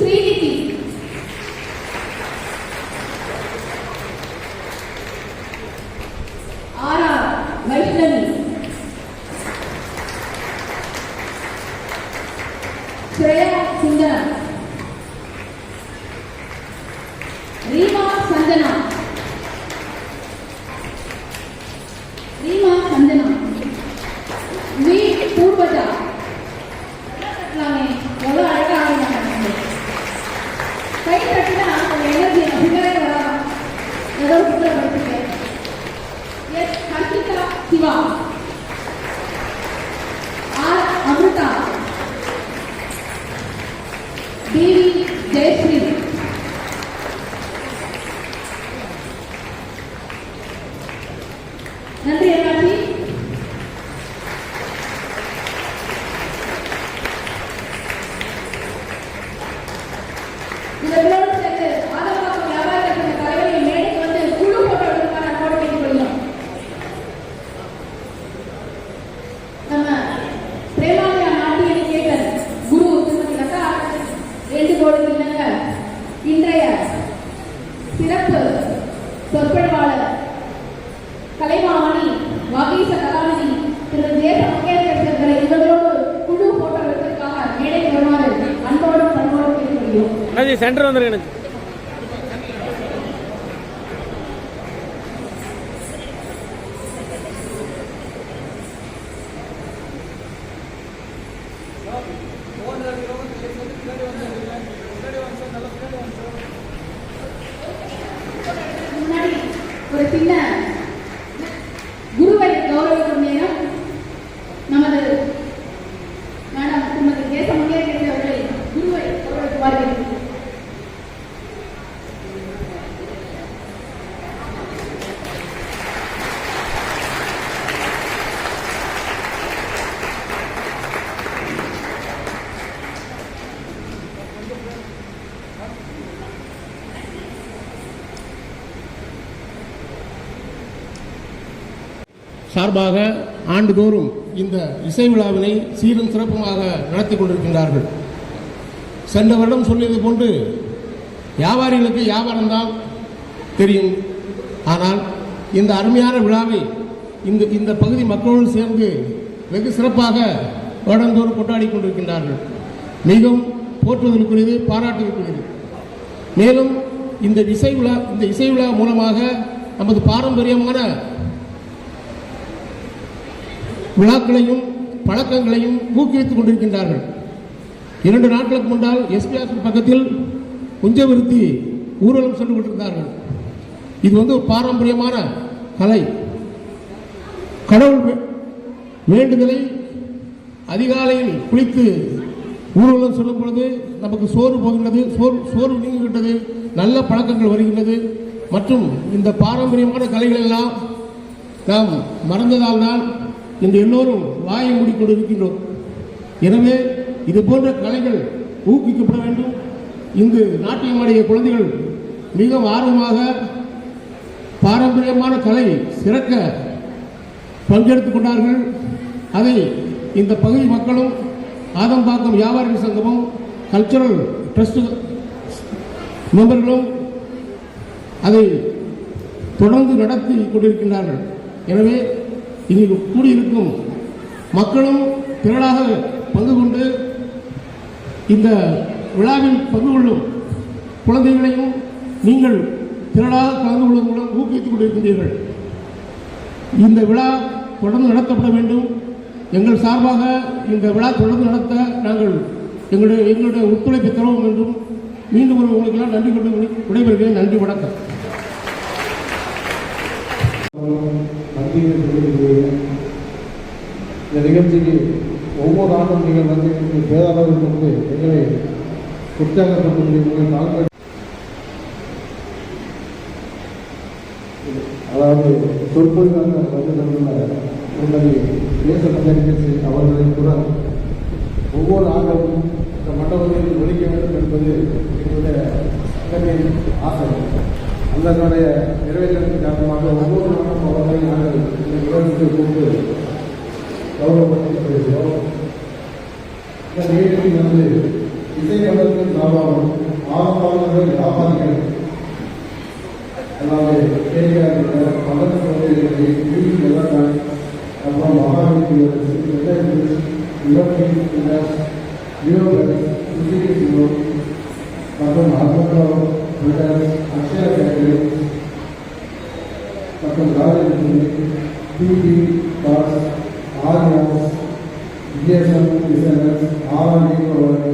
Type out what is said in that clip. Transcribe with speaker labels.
Speaker 1: Srinidhi Vaishnavi. Harshita Siva R Amrita TV Jayashree நன்றி எல்லாத்தி இதோடு சேர்த்து வேண்டுகோளுக்கு இணங்க இன்றைய சிறப்பு சொற்பொழிவாளர் கலைமாமணி வகீச கலாநிதி திரு தேச மங்கேற்கரை இவர்களோடு குழு போட்டோ எடுப்பதற்காக மேடைக்கு வருமாறு அன்போடும் பண்போடும்
Speaker 2: அண்ணாச்சி சென்டர் வந்துருங்க அண்ணாச்சி
Speaker 1: முன்னாடி ஒரு
Speaker 3: சார்பாக ஆண்டுதோறும் இந்த இசை விழாவினை சீரும் சிறப்புமாக நடத்தி கொண்டிருக்கின்றார்கள். சென்ற வருடம் சொல்லியது போன்று வியாபாரிகளுக்கு வியாபாரம் தான் தெரியும். ஆனால் இந்த அருமையான விழாவை இந்த இந்த பகுதி மக்களோடு சேர்ந்து வெகு சிறப்பாக வருடந்தோறும் கொண்டாடி கொண்டிருக்கின்றார்கள். மிகவும் போற்றுவதற்குரியது பாராட்டுவதற்குரியது மேலும் இந்த இசை விழா இந்த இசை விழா மூலமாக நமது பாரம்பரியமான விழாக்களையும் பழக்கங்களையும் ஊக்குவித்துக் கொண்டிருக்கின்றார்கள். இரண்டு நாட்களுக்கு முன்னால் எஸ்பி பக்கத்தில் குஞ்சவிருத்தி ஊர்வலம் சென்று கொண்டிருந்தார்கள். இது வந்து ஒரு பாரம்பரியமான கலை. கடவுள் வேண்டுதலை அதிகாலையில் குளித்து ஊர்வலம் செல்லும் பொழுது நமக்கு சோறு போகின்றது சோறு சோறு நீங்குகின்றது நல்ல பழக்கங்கள் வருகின்றது. மற்றும் இந்த பாரம்பரியமான கலைகள் எல்லாம் நாம் மறந்ததால் தான் இன்று எல்லோரும் வாயை மூடிக்கொண்டு இருக்கின்றோம். எனவே இது போன்ற கலைகள் ஊக்குவிக்கப்பட வேண்டும். இங்கு நாட்டியமாடிய குழந்தைகள் மிகவும் ஆர்வமாக பாரம்பரியமான கலை சிறக்க பங்கெடுத்துக் கொண்டார்கள். அதை இந்த பகுதி மக்களும் ஆதம்பாக்கம் வியாபாரிகள் சங்கமும் கல்ச்சுரல் ட்ரஸ்ட் மெம்பர்களும் அதை தொடர்ந்து நடத்தி கொண்டிருக்கின்றார்கள். எனவே இங்கு கூடியிருக்கும் மக்களும் திரளாக பங்கு கொண்டு இந்த விழாவில் பங்கு கொள்ளும் குழந்தைகளையும் நீங்கள் திரளாக கலந்து கொள்வதன் மூலம் ஊக்குவித்துக் கொண்டிருக்கின்றீர்கள். இந்த விழா தொடர்ந்து நடத்தப்பட வேண்டும். எங்கள் சார்பாக இந்த விழா தொடர்ந்து நடத்த நாங்கள் எங்களுடைய எங்களுடைய ஒத்துழைப்பை தருவோம் என்றும் மீண்டும் ஒரு உங்களுக்கெல்லாம் நன்றி கொண்டு விடைபெறுகிறேன். நன்றி வணக்கம்.
Speaker 4: நன்றியை தெரிவிக்கிறேன் இந்த நிகழ்ச்சிக்கு ஒவ்வொரு ஆண்டும் நீங்கள் வந்து எங்களுக்கு பேரளவு கொண்டு எங்களை உற்சாகப்படுத்தி நாங்கள் அதாவது சொற்பொழிவாக வந்து தந்துள்ள உங்களை தேச நிகழ்ச்சி அவர்களை கூட ஒவ்வொரு ஆண்டும் இந்த மண்டபத்தில் ஒழிக்க வேண்டும் என்பது எங்களுடைய ஆசை. அதனுடைய நிறைவேற்றத்தின் காரணமாக ஒவ்வொரு நாளும் அவர்களை நாங்கள் இந்த நிகழ்ச்சிக்கு கொண்டு கௌரவப்படுத்தி வருகிறோம் இந்த நிகழ்ச்சியில் வந்து இசை மண்டலத்தின் சார்பாகவும் ஆரம்பாளர்கள் வியாபாரிகள் அதாவது கேட்கிறார்கள் மதன கோவில்களை வீடு அப்புறம் மகாவீர் மற்றும் பிரதர்ஸ் அக்ஷயா கேட்டரி மற்றும் Rajalakshmi DP boss Aryas BSM BSNS RRT அவர்கள்